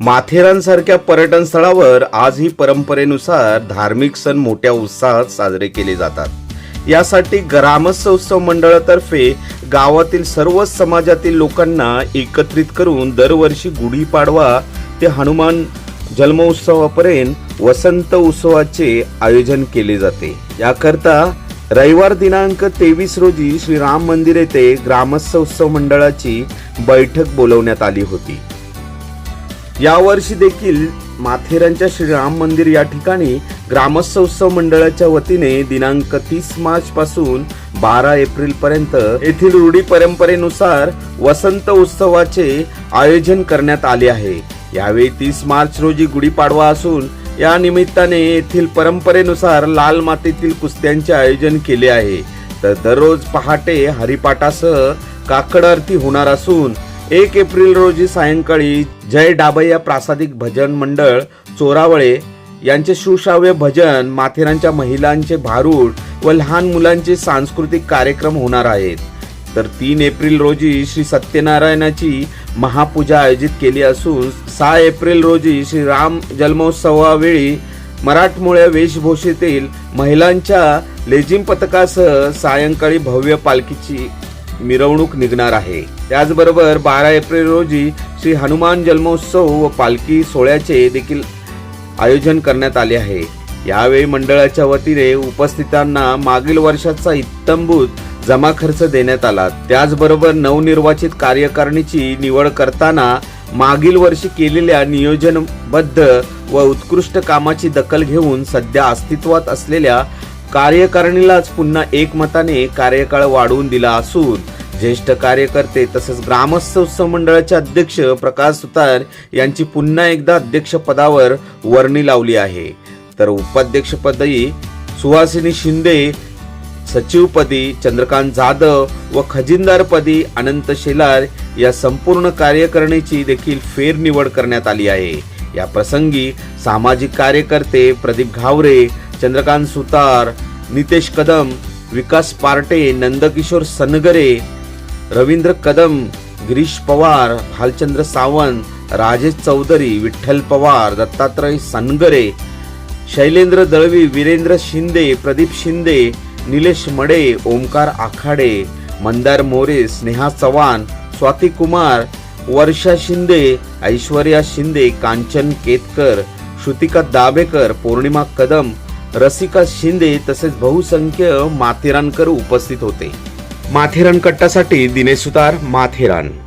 माथेरानसारख्या पर्यटन स्थळावर आजही परंपरेनुसार धार्मिक सण मोठ्या उत्साहात साजरे केले जातात. यासाठी ग्रामस्थ उत्सव मंडळातर्फे गावातील सर्व समाजातील लोकांना एकत्रित करून दरवर्षी गुढीपाडवा ते हनुमान जन्मोत्सवापर्यंत वसंत उत्सवाचे आयोजन केले जाते. याकरता रविवार दिनांक तेवीस रोजी श्री राम मंदिर येथे ग्रामस्थ उत्सव मंडळाची बैठक बोलवण्यात आली होती. यावर्षी देखील माथेरानच्या श्रीराम मंदिर या ठिकाणी ग्रामस्थोत्सव मंडळाच्या वतीने दिनांक तीस मार्च पासून बारा एप्रिल पर्यंत येथील रूढी परंपरेनुसार वसंत उत्सवाचे आयोजन करण्यात आले आहे. यावेळी तीस मार्च रोजी गुढीपाडवा असून या निमित्ताने येथील परंपरेनुसार लाल मातीतील कुस्त्यांचे आयोजन केले आहे. तर दररोज पहाटे हरिपाठासह काकड आरती होणार असून एक एप्रिल रोजी सायंकाळी जय डाबैया प्रासादिक भजन मंडळ चोरावळे यांचे सुश्राव्य भजन माथेरानच्या महिलांचे भारूड व लहान मुलांचे सांस्कृतिक कार्यक्रम होणार आहेत. तर तीन एप्रिल रोजी श्री सत्यनारायणाची महापूजा आयोजित केली असून सहा एप्रिल रोजी श्री राम जन्मोत्सवावेळी मराठमोळ्या वेशभूषेतील महिलांच्या लेझिम पथकासह सायंकाळी भव्य पालखीची मिरवणूक निघणार आहे. त्याचबरोबर बारा एप्रिल रोजी श्री हनुमान जन्मोत्सव व पालखी सोहळ्याचे देखील आयोजन करण्यात आले आहे. यावेळी मंडळाच्या वतीने उपस्थितांना मागील वर्षाचा इत्तंभूत जमा खर्च देण्यात आला. त्याचबरोबर नवनिर्वाचित कार्यकारिणीची निवड करताना मागील वर्षी केलेल्या नियोजनबद्ध व उत्कृष्ट कामाची दखल घेऊन सध्या अस्तित्वात असलेल्या कार्यकारिणीलाच पुन्हा एकमताने कार्यकाळ वाढवून दिला असून ज्येष्ठ कार्यकर्ते तसेच ग्रामस्थोत्सव मंडळाचे अध्यक्ष प्रकाश सुतार यांची पुन्हा एकदा अध्यक्षपदावर वर्णी लावली आहे. तर उपाध्यक्षपदी सुहासिनी शिंदे सचिवपदी चंद्रकांत जाधव व खजिनदारपदी अनंत शेलार या संपूर्ण कार्यकारिणीची देखील फेरनिवड करण्यात आली आहे. या प्रसंगी सामाजिक कार्यकर्ते प्रदीप घावरे चंद्रकांत सुतार नितेश कदम विकास पार्टे नंदकिशोर सनगरे रवींद्र कदम गिरीश पवार भालचंद्र सावंत राजेश चौधरी विठ्ठल पवार दत्तात्रय सनगरे शैलेंद्र दळवी वीरेंद्र शिंदे प्रदीप शिंदे निलेश मडे ओमकार आखाडे मंदार मोरे स्नेहा चव्हाण स्वाती कुमार वर्षा शिंदे ऐश्वर्या शिंदे कांचन केतकर श्रुतिका दाभेकर पौर्णिमा कदम रसिका शिंदे तसेच बहुसंख्य माथेरानकर उपस्थित होते. माथेरान कट्टासाठी दिनेश सुतार माथेरान.